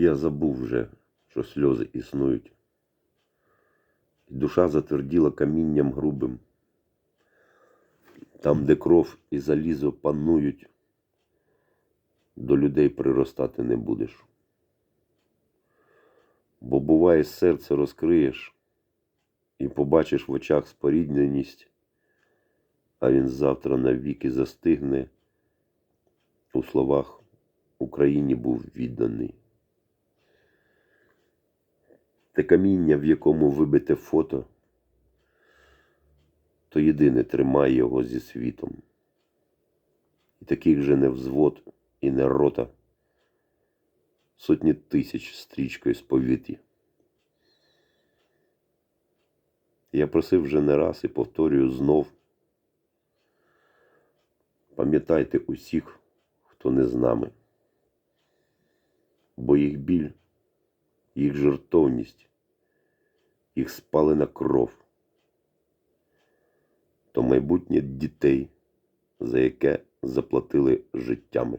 Я забув вже, що сльози існують. Душа затверділа камінням грубим. Там, де кров і залізо панують, до людей приростати не будеш. Бо буває, серце розкриєш і побачиш в очах спорідненість, а він завтра навіки застигне у словах Україні був відданий. Те каміння, в якому вибите фото, то єдине тримає його зі світом. І таких же не взвод і не рота, сотні тисяч стрічкою сповіті. Я просив вже не раз і повторюю знов. Пам'ятайте усіх, хто не з нами, бо їх біль, їх жертовність, їх спалена кров, то майбутнє дітей, за яке заплатили життями.